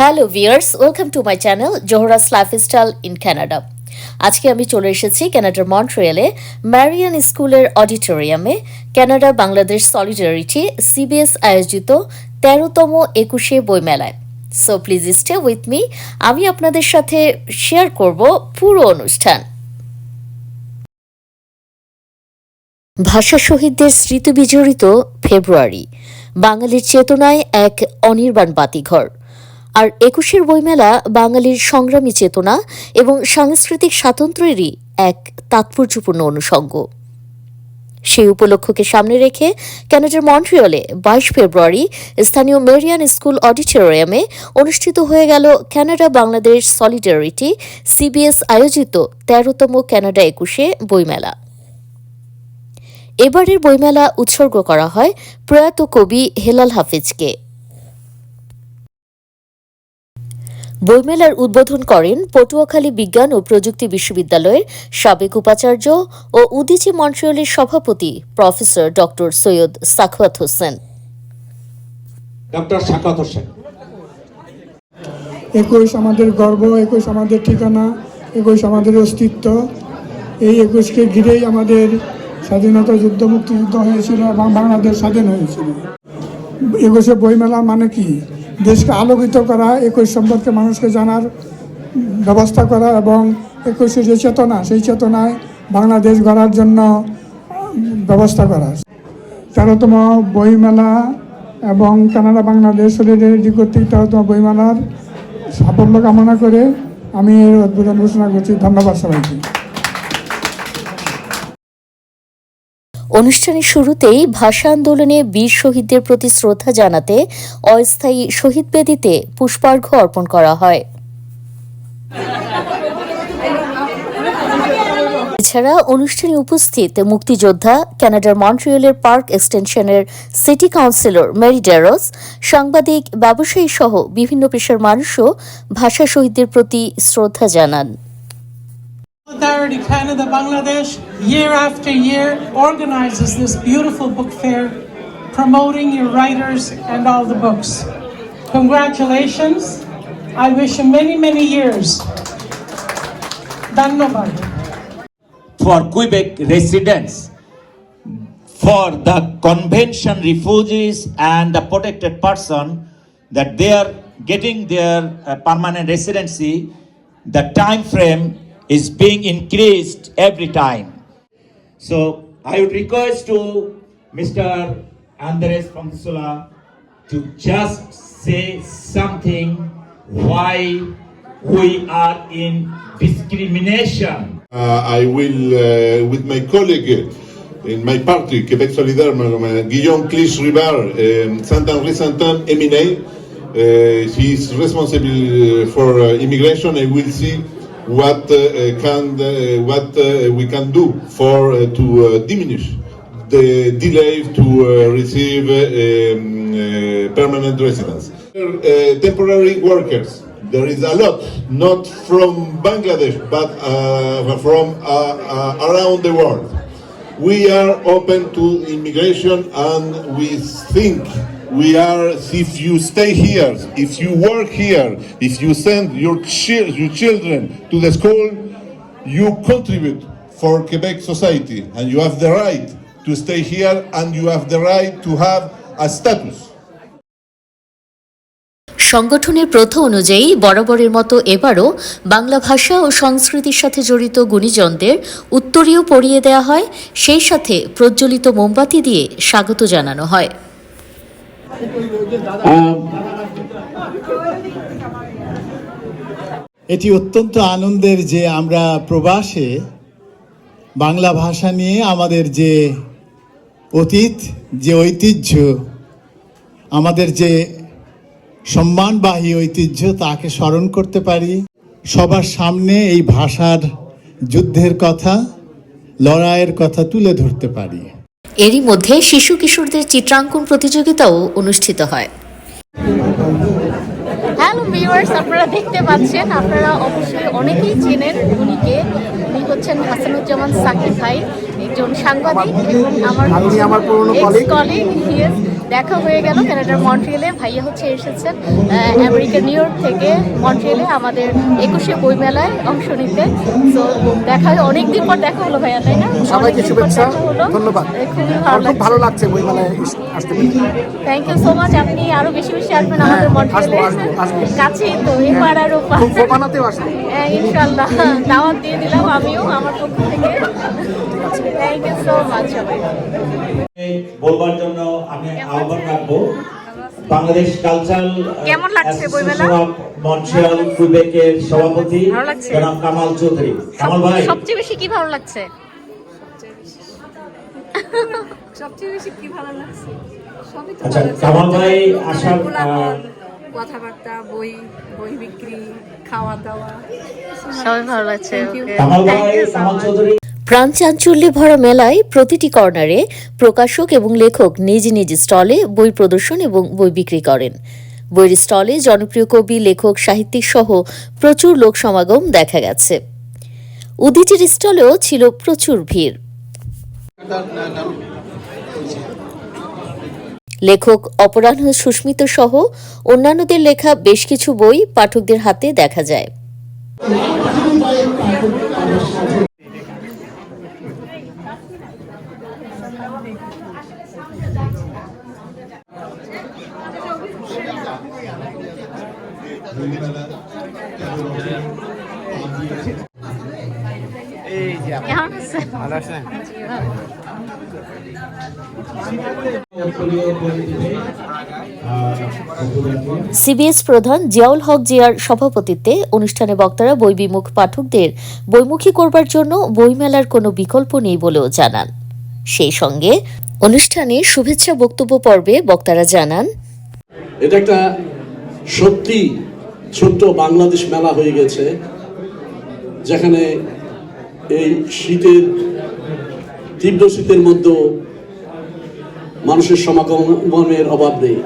Hello viewers welcome to my channel Zohras lifestyle in Canada আজকে আমি চলে এসেছি কানাডার মন্ট্রিয়ালে ম্যারিয়ান স্কুলের অডিটোরিয়ামে কানাডা বাংলাদেশ সলিডারিটি সিবিএস আয়োজিত তেরোতম একুশে বইমেলায়। So please stay with me আমি আপনাদের সাথে শেয়ার করব পুরো অনুষ্ঠান। ভাষা শহীদদের স্মৃতি বিজড়িত ফেব্রুয়ারি, বাঙালির চেতনায় এক অনির্বাণ বাতিঘর। আর একুশের বইমেলা বাঙালির সংগ্রামী চেতনা এবং সাংস্কৃতিক স্বাতন্ত্র্যেরই এক তাৎপর্যপূর্ণ অনুষঙ্গ। সেই উপলক্ষকে সামনে রেখে ক্যানাডার মন্ট্রিয়লে বাইশ ফেব্রুয়ারি স্থানীয় মেরিয়ান স্কুল অডিটোরিয়ামে অনুষ্ঠিত হয়ে গেল কানাডা বাংলাদেশ সলিডারিটি সিবিএস আয়োজিত তেরোতম কানাডা একুশে বইমেলা। এবারের বইমেলা উৎসর্গ করা হয় প্রয়াত কবি হেলাল হাফিজকে। বইমেলার উদ্বোধন করেন পটুয়াখালী বিজ্ঞান ও প্রযুক্তি বিশ্ববিদ্যালয়ের সাবেক উপাচার্য ও উদিচি মন্ট্রিয়লের সভাপতি professor doctor Syed Sakhawat Hossain. Doctor Shakat Hossain. একুশ আমাদের গর্ব একুশ আমাদের ঠিকানা একুশ আমাদের অস্তিত্ব। এই একুশকে ঘিরেই আমাদের স্বাধীনতা যুদ্ধ মুক্তিযুদ্ধ হয়েছিল এবং বাংলাদেশ স্বাধীন হয়েছিল। একুশে বইমেলা মানে কি? দেশকে আলোকিত করা, একুশ সম্পর্কে মানুষকে জানার ব্যবস্থা করা এবং একুশে যে চেতনা, সেই চেতনায় বাংলাদেশ গড়ার জন্য ব্যবস্থা করা। তেরোতম বইমেলা এবং কানাডা বাংলাদেশ সলিডারিটি কর্তৃক তেরোতম বইমেলার সাফল্য কামনা করে আমি এর উদ্বোধন ঘোষণা করছি। ধন্যবাদ সবাইকে। অনুষ্ঠানের শুরুতেই ভাষা আন্দোলনে বীর শহীদদের প্রতি শ্রদ্ধা জানাতে অস্থায়ী শহীদ বেদিতে পুষ্পার্ঘ্য অর্পণ করা হয়। এছাড়া অনুষ্ঠানে উপস্থিত মুক্তিযোদ্ধা কানাডার মন্ট্রিয়েলের পার্ক এক্সটেনশনের সিটি কাউন্সিলর মেরি ডেরস, সাংবাদিক, ব্যবসায়ী সহ বিভিন্ন পেশার মানুষও ভাষা শহীদদের প্রতি শ্রদ্ধা জানান। Solidarity Canada Bangladesh year after year organizes this beautiful book fair promoting your writers and all the books. Congratulations. I wish you many, many years. Dhanyabad. for Quebec residents, for the convention refugees and the protected person, that they are getting their uh, permanent residency, the time frame is being increased every time. So I would request to Mr. Andres Pangsula to just say something why we are in discrimination. Uh, I will, uh, with my colleague in my party, Quebec Solidaire, Madame, Guillaume Clich Ribard, um, Saint-Henri Saint-Anne, Eminet, uh, he is responsible uh, for uh, immigration. I will see what uh, can uh, what uh, we can do for uh, to uh, diminish the delay to uh, receive uh, um, uh, permanent residence. Uh, temporary workers. There is a lot, not from Bangladesh, but uh, from uh, uh, around the world. We are open to immigration and we think we are, if you stay here, if you work here, if you send your, chil- your children to the school, you contribute for Quebec society and you have the right to stay here and you have the right to have a status. সংগঠনের প্রথা অনুযায়ী বরাবরের মতো এবারও বাংলা ভাষা ও সংস্কৃতির সাথে জড়িত গুণীজনদের উত্তরীয় পড়িয়ে দেওয়া হয় সেই সাথে প্রজ্বলিত মোমবাতি দিয়ে স্বাগত জানানো হয় এটি অত্যন্ত আনন্দের যে আমরা প্রবাসে বাংলা ভাষা নিয়ে আমাদের যে অতীত, যে ঐতিহ্য, আমাদের যে সম্মানবাহী ঐতিহ্য তাকে স্মরণ করতে পারি। সবার সামনে এই ভাষার যুদ্ধের কথা, লড়াইয়ের কথা তুলে ধরতে পারি। এরই মধ্যে শিশু কিশোরদের চিত্রাঙ্কন প্রতিযোগিতাও অনুষ্ঠিত হয়। হ্যালো ভিউয়ার্স আপনারা দেখতে পাচ্ছেন, আপনারা অবশ্যই অনেকেই চেনেন উনিকে। উনি হচ্ছেন হাসানুজ্জামান সাকিব ভাই। একজন সাংবাদিক এবং আমার। কলিগ দেখা হয়ে গেল কানাডার মন্ট্রিয়েলে ভাইয়া হচ্ছে এসেছেন আহ, আমেরিকার নিউ ইয়র্ক থেকে মন্ট্রিয়েলে আমাদের একুশে বইমেলায় অংশ নিতে। তো দেখা হয় অনেকদিন পর দেখা হলো ভাইয়া তাই না? সবাইকে শুভেচ্ছা ধন্যবাদ। খুবই ভালো লাগছে। বইমেলায় আসতে থ্যাংক ইউ সো মাচ আপনি আরও বেশি বেশি আসবেন আমাদের মন্ট্রিয়েলে। হ্যাঁ, আসব, আসব। কাছেই তো এপার আর ওপার। খুব ফোপানাতেও আসবে। হ্যাঁ, ইনশাল্লাহ দাওয়াত দিয়ে দিলাম আমিও আমার পক্ষ থেকে। থ্যাংক ইউ সো মাচ সবাই বলবার জন্য আমি আহ্বান রাখব। বাংলাদেশ কালচারাল কেমন লাগছে বইমেলা? মন্ট্রিয়াল কুইবেকের সভাপতি জনাব কামাল চৌধুরী। কামাল ভাই। সবচেয়ে বেশি কি ভালো লাগছে? সবচেয়ে বেশি কি ভালো লাগছে? সবই তো আচ্ছা, কামাল ভাই আসার, কথাবার্তা বই বই বিক্রি খাওয়া দাওয়া সবাই ভালো লাগছে. কামাল ভাই কামাল চৌধুরী। প্রাণ চাঞ্চল্যে ভরা মেলায় প্রতিটি কর্নারে প্রকাশক এবং লেখক নিজ নিজ স্টলে বই প্রদর্শন এবং বই বিক্রি করেন। বইয়ের স্টলে জনপ্রিয় কবি, লেখক, সাহিত্যিক সহ প্রচুর লোক সমাগম দেখা গেছে। উদিটির স্টলেও ছিল প্রচুর ভিড়। লেখক অপরাহ্ন সুস্মিত সহ অন্যান্যদের লেখা বেশ কিছু বই পাঠকদের হাতে দেখা যায়। সিবিএস প্রধান জিয়াউল হক জিয়ার সভাপতিত্বে অনুষ্ঠানে বক্তারা বই বিমুখ পাঠকদের বইমুখী করবার জন্য বইমেলার কোনো বিকল্প নেই বলেও জানান। সেই সঙ্গে অনুষ্ঠানে শুভেচ্ছা বক্তব্য পর্বে বক্তারা জানান, এটা একটা সত্যি ছোট্ট বাংলাদেশ মেলা হয়ে গেছে যেখানে এই শীতের তীব্র শীতের মধ্যেও মানুষের সমাগমের অভাব নেই।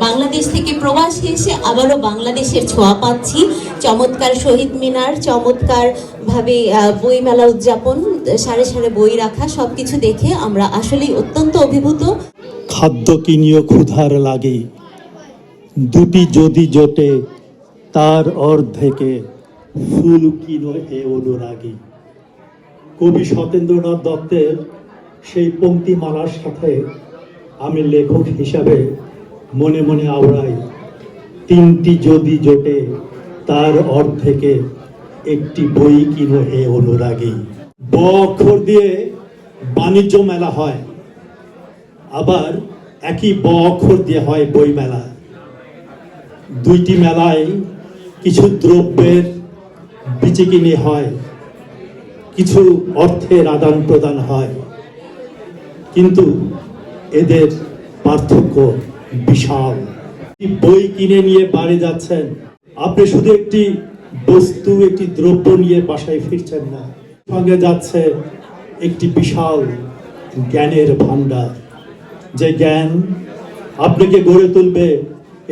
বাংলাদেশ থেকে প্রবাসী এসে আবারও বাংলাদেশের ছোঁয়া পাচ্ছি। চমৎকার শহীদ মিনার চমৎকার ভাবে আহ, বইমেলা উদযাপন সারে সারে বই রাখা সবকিছু দেখে আমরা আসলেই অত্যন্ত অভিভূত। খাদ্য কিনিও ক্ষুধার লাগে দুটি যদি জোটে তার অর্ধেকে ফুল কিনো হে অনুরাগী। কবি সতেন্দ্রনাথ দত্তের সেই পঙ্ক্তিমালার সাথে আমি লেখক হিসাবে মনে মনে আওড়াই, তিনটি যদি জোটে তার অর্ধেকে একটি বই কিনো হে অনুরাগী। ব অক্ষর দিয়ে বাণিজ্য মেলা হয়, আবার একই ব অক্ষর দিয়ে হয় বই মেলা। দুইটি মেলায় কিছু দ্রব্যের বিচিকিনি হয়, কিছু অর্থের আদান প্রদান হয়, কিন্তু এদের পার্থক্য বিশাল। বই কিনে নিয়ে বাড়ি যাচ্ছেন, আপনি শুধু একটি বস্তু, একটি দ্রব্য নিয়ে বাসায় ফিরছেন না। সঙ্গে যাচ্ছে একটি বিশাল জ্ঞানের ভান্ডার যে জ্ঞান আপনাকে গড়ে তুলবে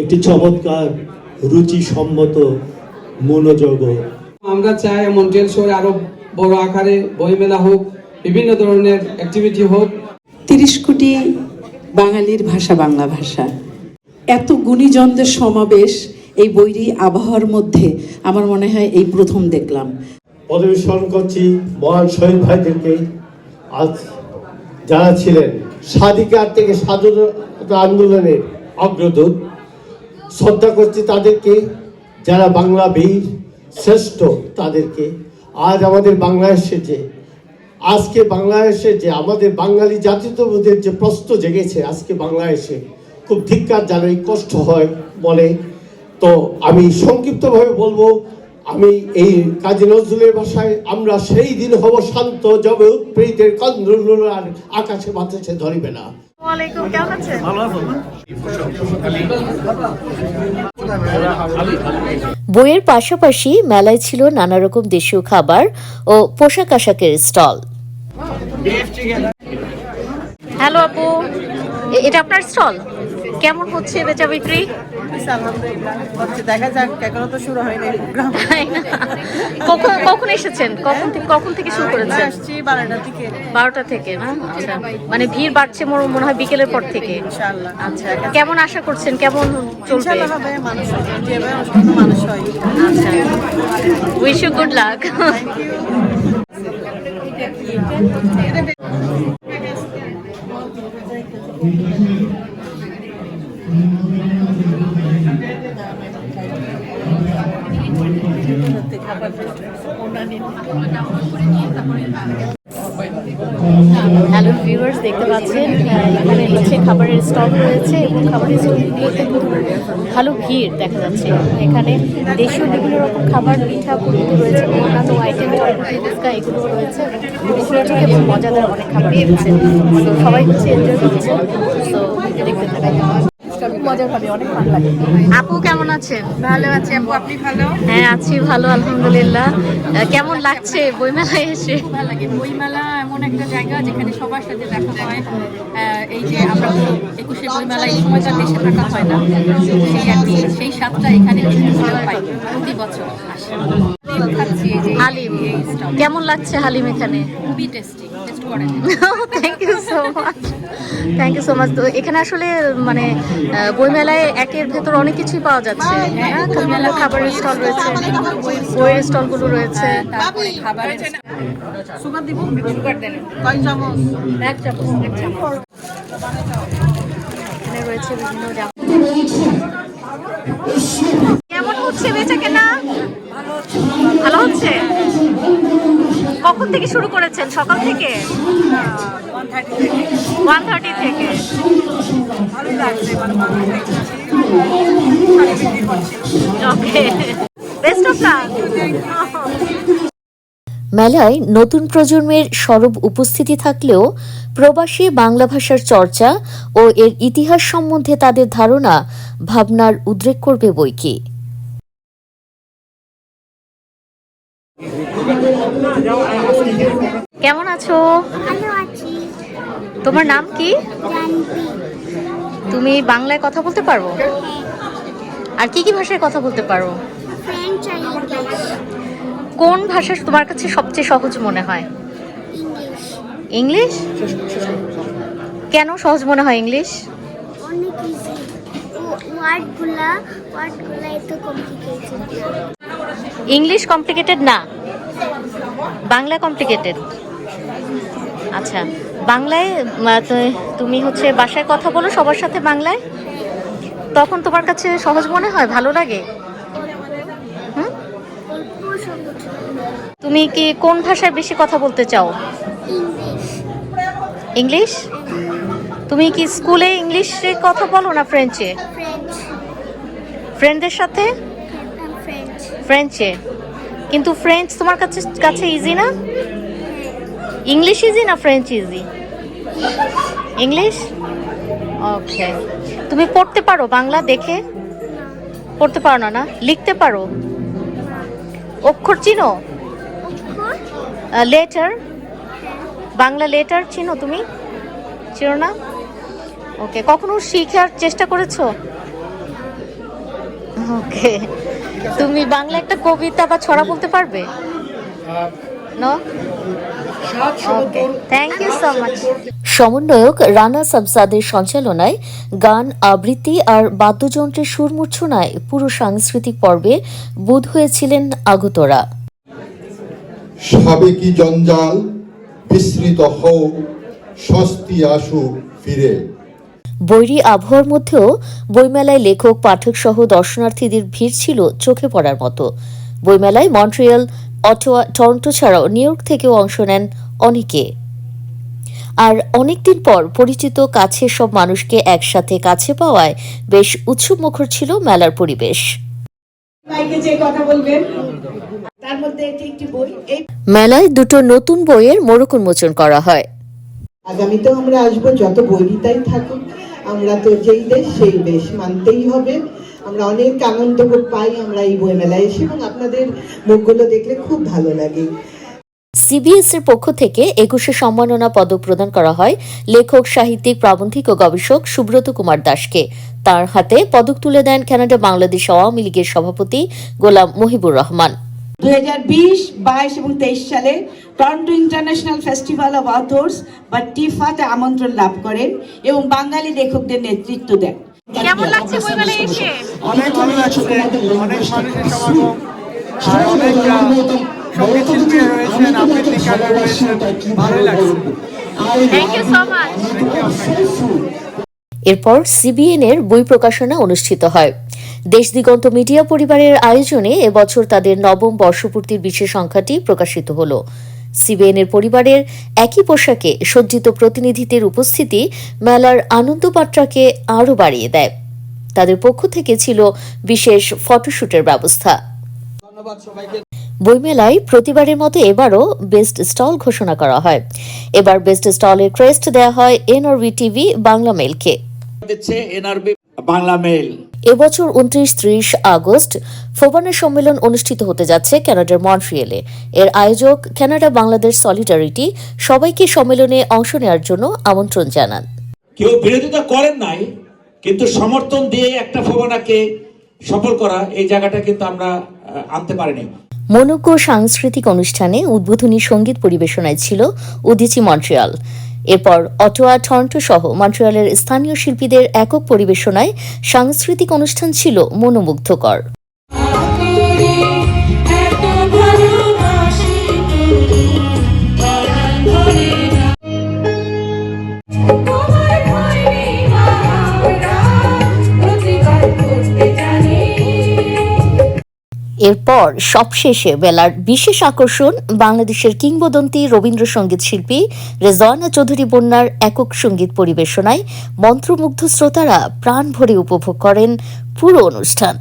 একটি চমৎকার রুচিসম্মত মনোজগৎ আমরা চাই মন্ট্রিয়াল শহরে আরও বড় আকারে বইমেলা হোক বিভিন্ন ধরনের অ্যাক্টিভিটি হোক। তিরিশ কোটি বাঙালির ভাষা বাংলা ভাষা। এত গুণীজনদের সমাবেশ এই বৈরী আবহাওয়ার মধ্যে আমার মনে হয় এই প্রথম দেখলাম। স্মরণ করছি মহান শহীদ ভাইদেরকে। আজ যারা ছিলেন স্বাধিকার থেকে স্বাধীনতা আন্দোলনের অগ্রদূত শ্রদ্ধা করছি তাদেরকে, যারা বাংলা বীর শ্রেষ্ঠ তাদেরকে। আজ আমাদের বাংলাদেশে যে আজকে বাংলাদেশে যে আমাদের বাঙালি জাতীয়তাবোধের যে প্রশ্ন জেগেছে, আজকে বাংলাদেশে খুব ধিক্কার জানাই, কষ্ট হয় বলে। তো আমি সংক্ষিপ্তভাবে বলব, আমি এই কাজী নজরুলের ভাষায়, আমরা সেই দিন হব শান্ত যবে উৎপ্রীতের কন্দ্র আর আকাশে বাতাসে ধরিবে না। ওয়ালাইকুম কেমন আছেন? বইয়ের পাশাপাশি মেলায় ছিল নানা রকম দেশীয় খাবার ও পোশাক আশাকের স্টল। হ্যালো আপু এটা আপনার স্টল? কেমন হচ্ছে বেচা বিক্রি? চলতেছে আলহামদুলিল্লাহ। হচ্ছে দেখা যাক এখনও তো শুরু হয়নি। প্রোগ্রাম কখন কখন এসেছেন? কখন থেকে কখন থেকে শুরু করেছেন? আসছি বারোটার দিকে বারোটা থেকে না? আচ্ছা। মানে ভিড় বাড়ছে মোর মনে হয় বিকেলের পর থেকে। ইনশাআল্লাহ। আচ্ছা কেমন আশা করছেন? কেমন চলবে? হবে মানুষ হবে যেভাবে মানুষ হয়। আচ্ছা। Wish you good luck hello viewers, দেখতে পাচ্ছেন এখানে হচ্ছে খাবারের স্টল রয়েছে এবং খাবারের স্টলগুলোতে ভালো ভিড় দেখা যাচ্ছে। এখানে দেশীয় বিভিন্ন রকম খাবার, পিঠা পুরি রয়েছে, অন্যান্য আইটেম ফুচকা এগুলো রয়েছে রেস্টুরেন্টে এবং মজাদার অনেক খাবার রয়েছে। সবাই হচ্ছে এনজয় করছে। তো দেখতে থাকা মজার অনেক ভালো লাগে। আপু কেমন আছেন? ভালো আছে আপু আপনি ভালো? হ্যাঁ আছি ভালো আলহামদুলিল্লাহ। কেমন লাগছে বইমেলায় এসে? ভালো লাগে। বইমেলা এমন একটা জায়গা যেখানে সবার সাথে দেখা হয়। এই যে আমরা একুশে বইমেলা এই সময়টা দেশে থাকা হয় না সেই আর কি সেই স্বাদটা এখানে পাই প্রতি বছর আসে। হালিম কেমন লাগছে হালিম এখানে? খুবই টেস্টি করেন। Thank you so much thank you so much তো এখানে আসলে মানে বইমেলায় একের ভেতর অনেক কিছুই পাওয়া যাচ্ছে। হ্যাঁ বিভিন্ন খাবারের স্টল রয়েছে বইয়ের স্টলগুলো রয়েছে। খাবারের সুগার দিব সুগার দেন। কয় চামচ? এক চামচ এক চামচ। এখানে রয়েছে বিভিন্ন জামা কেমন হচ্ছে বেচা কেনা ভালো হচ্ছে। থেকে শুরু করেছেন? সকাল থেকে? ওয়ান থার্টি থেকে। মেলায় নতুন প্রজন্মের সরব উপস্থিতি থাকলেও প্রবাসী বাংলা ভাষার চর্চা ও এর ইতিহাস সম্বন্ধে তাদের ধারণা ভাবনার উদ্রেক করবে বইকি। কেমন আছো? তোমার নাম কি? তুমি বাংলায় কথা বলতে পারো? আর কি কি ভাষায় কথা বলতে পারো? কোন ভাষা তোমার কাছে সবচেয়ে সহজ মনে হয়? ইংলিশ কেন সহজ মনে হয় ইংলিশ ইংলিশ কমপ্লিকেটেড না। বাংলা কমপ্লিকেটেড আচ্ছা বাংলায় তুমি হচ্ছে বাসায় কথা বলো সবার সাথে বাংলায়? তখন তোমার কাছে সহজ মনে হয়? ভালো লাগে? তুমি কি কোন ভাষায় বেশি কথা বলতে চাও? ইংলিশ। তুমি কি স্কুলে ইংলিশে কথা বলো না ফ্রেঞ্চে? ফ্রেঞ্চ ফ্রেন্ডদের সাথে? ফ্রেঞ্চে। কিন্তু ফ্রেঞ্চ তোমার কাছে কাছে ইজি না? ইংলিশ ইজি না ফ্রেঞ্চ ইজি ইংলিশ ওকে তুমি পড়তে পারো বাংলা দেখে? পড়তে পারো না না? লিখতে পারো? অক্ষর চিনো? লেটার বাংলা লেটার চিনো তুমি? চিনো না? ওকে কখনো শিখার চেষ্টা করেছ? ওকে তুমি বাংলা একটা কবিতা বা ছড়া বলতে পারবে? No thank you so much সমন্বয়ক রানা সাবসাদের সঞ্চালনায় গান আবৃত্তি আর বাদ্যযন্ত্রের সুরমূর্ছনায় পুরো সাংস্কৃতিক পর্বে বোধ হয়েছিলেন আগতরা। সাবেকি জঞ্জাল বিস্মৃত হোক স্বস্তি আসুক ফিরে। বৈরী আবহাওয়ার মধ্যেও বইমেলায় লেখক পাঠক সহ দর্শনার্থীদের ভিড় ছিল চোখে পড়ার মতো। বইমেলায় মন্ট্রিয়াল অটোয়া টরন্টো ছাড়াও নিউ ইয়র্ক থেকেও অংশ নেন অনেকে। আর অনেকদিন পর পরিচিত কাছের সব মানুষকে একসাথে কাছে পাওয়ায় বেশ উৎসবমুখর ছিল মেলার পরিবেশ। বই। মেলায় দুটো নতুন বইয়ের মোড়ক উন্মোচন করা হয়। আগামীতেও আমরা আসব যত বৈরিতাই থাকুক। আমরা তো যেই দেশ, সেই দেশ মানতেই হবে। আমরা অনেক আনন্দ পাই আমরা এই বইমেলায় এসে এবং আপনাদের মুখগুলো দেখলে খুব ভালো লাগে। সিবিএস এর পক্ষ থেকে একুশে সম্মাননা পদক প্রদান করা হয় লেখক, সাহিত্যিক, প্রাবন্ধিক ও গবেষক সুব্রত কুমার দাসকে। তার হাতে পদক তুলে দেন কানাডা বাংলাদেশ আওয়ামী লীগের সভাপতি গোলাম মহিবুর রহমান। দুই হাজার বিশ বাইশ এবং তেইশ সালে Toronto International Festival of Authors বা টিফাতে আমন্ত্রণ লাভ করেন এবং বাঙালি লেখকদের নেতৃত্ব দেন। কেমন লাগছে বইমেলায় এসে? অনেক ভালো লাগছে অনেক মানুষের সমাগম আর অনেক সংগীত রয়েছেন আবৃত্তিকার রয়েছেন ভালোই লাগছে। থ্যাংক ইউ সো মাচ এরপর সিবিএন এর বই প্রকাশনা অনুষ্ঠিত হয়। দেশ দিগন্ত মিডিয়া পরিবারের আয়োজনে এবছর তাদের নবম বর্ষপূর্তির বিশেষ সংখ্যাটি প্রকাশিত হল। সিবিএন এর পরিবারের একই পোশাকে সজ্জিত প্রতিনিধিদের উপস্থিতি মেলার আনন্দ মাত্রাকে আরও বাড়িয়ে দেয়। তাদের পক্ষ থেকে ছিল বিশেষ ফটোশুটের ব্যবস্থা। বইমেলায় প্রতিবারের মতো এবারও বেস্ট স্টল ঘোষণা করা হয়। এবার বেস্ট স্টলের ক্রেস্ট দেওয়া হয় এনআরবি টিভি বাংলা মেলকে বাংলা মেল এবছর উনত্রিশ ত্রিশ আগস্ট ফোবানের সম্মেলন অনুষ্ঠিত হতে যাচ্ছে কানাডার মন্ট্রিয়েলে। এর আয়োজক কানাডা বাংলাদেশ সলিডারিটি সবাইকে সম্মেলনে অংশ নেওয়ার জন্য আমন্ত্রণ জানান। কেউ বিরোধিতা করেন নাই কিন্তু সমর্থন দিয়ে একটা ফোবানাকে সফল করা এই জায়গাটা কিন্তু আমরা আনতে পারিনি। মনোজ্ঞ সাংস্কৃতিক অনুষ্ঠানে উদ্বোধনী সংগীত পরিবেশনায় ছিল উদিচি মন্ট্রিয়াল। এরপর অটোয়া টরন্টো সহ মন্ট্রিয়ালের স্থানীয় শিল্পীদের একক পরিবেশনায় সাংস্কৃতিক অনুষ্ঠান ছিল মনোমুগ্ধকর। এরপর সবশেষে বেলার বিশেষ আকর্ষণ বাংলাদেশের কিংবদন্তি রবীন্দ্রসঙ্গীত শিল্পী রেজওয়ানা চৌধুরী বন্যার একক সংগীত পরিবেশনায় মন্ত্রমুগ্ধ শ্রোতারা প্রাণ ভরে উপভোগ করেন পুরো অনুষ্ঠান।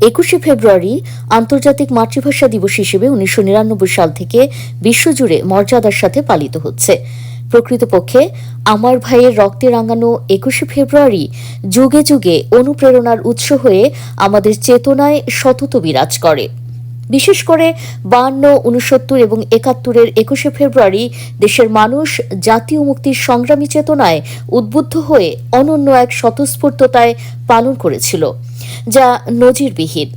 একুশে ফেব্রুয়ারি আন্তর্জাতিক মাতৃভাষা দিবস হিসেবে উনিশশো নিরানব্বই সাল থেকে বিশ্বজুড়ে মর্যাদার সাথে পালিত হচ্ছে। প্রকৃতপক্ষে আমার ভাইয়ের রক্তে রাঙানো একুশে ফেব্রুয়ারি যুগে যুগে অনুপ্রেরণার উৎস হয়ে আমাদের চেতনায় সতত বিরাজ করে। বিশেষ করে বাহান্ন উনসত্তর এবং একাত্তরের একুশে ফেব্রুয়ারি দেশের মানুষ জাতীয় মুক্তির সংগ্রামী চেতনায় উদ্বুদ্ধ হয়ে অনন্য এক স্বতঃস্ফূর্ততায় পালন করেছিল, যা নজিরবিহীন।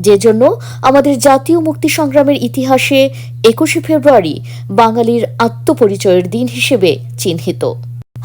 যে জন্য আমাদের জাতীয় মুক্তি সংগ্রামের ইতিহাসে একুশে ফেব্রুয়ারি বাঙালির আত্মপরিচয়ের দিন হিসেবে চিহ্নিত।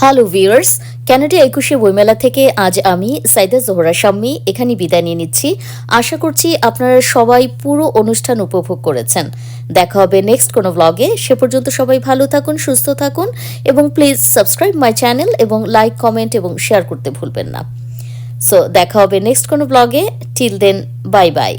হ্যালো ভিউয়ার্স ক্যানাডা একুশে বইমেলা থেকে আজ আমি সাইদা জোহরা শাম্মী এখানে বিদায় নিয়ে নিচ্ছি। আশা করছি আপনারা সবাই পুরো অনুষ্ঠান উপভোগ করেছেন। দেখা হবে নেক্সট কোনো ব্লগে সে পর্যন্ত সবাই ভালো থাকুন, সুস্থ থাকুন এবং প্লিজ সাবস্ক্রাইব মাই চ্যানেল এবং লাইক কমেন্ট এবং শেয়ার করতে ভুলবেন না। সো দেখা হবে নেক্সট কোনো ব্লগে টিল দেন বাই বাই